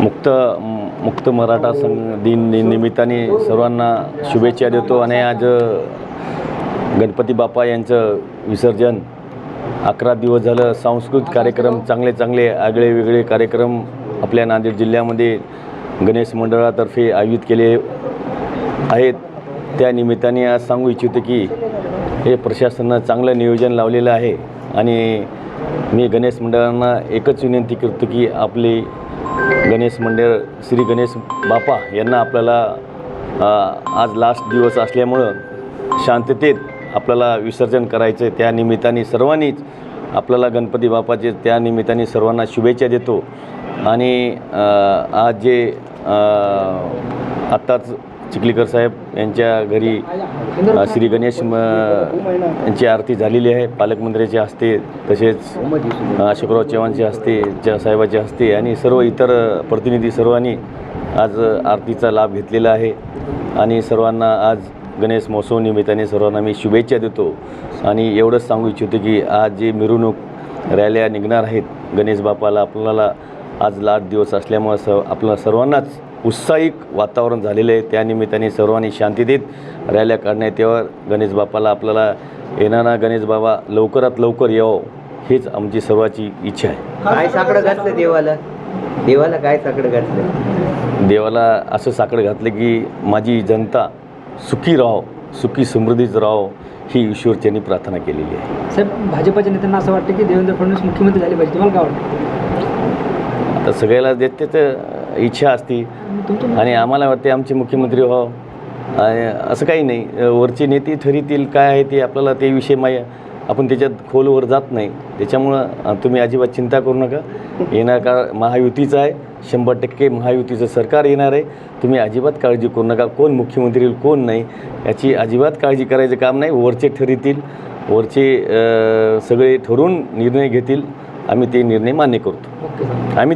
मुक्त मुक्त मराठा संघ दिन निमित्ताने सर्वांना शुभेच्छा देतो आणि आज गणपती बाप्पा यांचं विसर्जन अकरा दिवस झालं. सांस्कृतिक कार्यक्रम चांगले चांगले आगळे वेगळे कार्यक्रम आपल्या नांदेड जिल्ह्यामध्ये गणेश मंडळातर्फे आयोजित केले आहेत. त्या निमित्ताने आज सांगू इच्छितो की हे प्रशासनानं चांगलं नियोजन लावलेलं आहे आणि मी गणेश मंडळांना एकच विनंती करतो की आपले गणेश मंडळ श्री गणेश बापा यांना आपल्याला आज लास्ट दिवस असल्यामुळं शांततेत आपल्याला विसर्जन करायचं आहे त्या निमित्ताने सर्वांनीच आपल्याला गणपती बापाचे त्या निमित्ताने सर्वांना शुभेच्छा देतो. आणि आज जे आत्ताच चिखलीकर साहेब यांच्या घरी श्री गणेश म यांची आरती झालेली आहे. पालकमंत्र्याच्या हस्ते तसेच अशोकराव चव्हाणच्या हस्ते ज्या साहेबाच्या हस्ते आणि सर्व इतर प्रतिनिधी सर्वांनी आज आरतीचा लाभ घेतलेला आहे. आणि सर्वांना आज गणेश महोत्सव निमित्ताने सर्वांना मी शुभेच्छा देतो. आणि एवढंच सांगू इच्छितो की आज जे मिरवणूक रॅल्या निघणार आहेत गणेश बापाला आपल्याला आज लाट दिवस असल्यामुळं स आपल्या सर्वांनाच उत्साहिक वातावरण झालेलं आहे. त्या निमित्ताने सर्वांनी शांतीतेत रॅल्या काढण्यात यावर गणेश बापाला आपल्याला येणारा गणेश बाबा लवकरात लवकर यावं हीच आमची सर्वाची इच्छा आहे. काय साकडं घातलं देवाला? देवाला काय साकडं घातलं? देवाला असं साकडं घातलं की माझी जनता सुखी राहो सुखी समृद्धीच राहो ही ईश्वरच्यांनी प्रार्थना केलेली आहे. साहेब भाजपच्या नेत्यांना असं वाटतं की देवेंद्र फडणवीस मुख्यमंत्री झाले पाहिजे. तुम्हाला काय वाटतं? आता सगळ्याला देते तर इच्छा असती. आणि आम्हाला वाटते आमचे मुख्यमंत्री व्हावं आणि असं काही नाही. वरचे नेते ठरतील काय आहे ते आपल्याला ते विषय माय आपण त्याच्यात खोलवर जात नाही. त्याच्यामुळं तुम्ही अजिबात चिंता करू नका. येणार का महायुतीचं आहे. शंभर टक्के महायुतीचं सरकार येणार आहे. तुम्ही अजिबात काळजी करू नका. कोण मुख्यमंत्री होईल कोण नाही याची अजिबात काळजी करायचं काम नाही. वरचे ठरतील. वरचे सगळे ठरवून निर्णय घेतील. आम्ही ते निर्णय मान्य करतो. आम्ही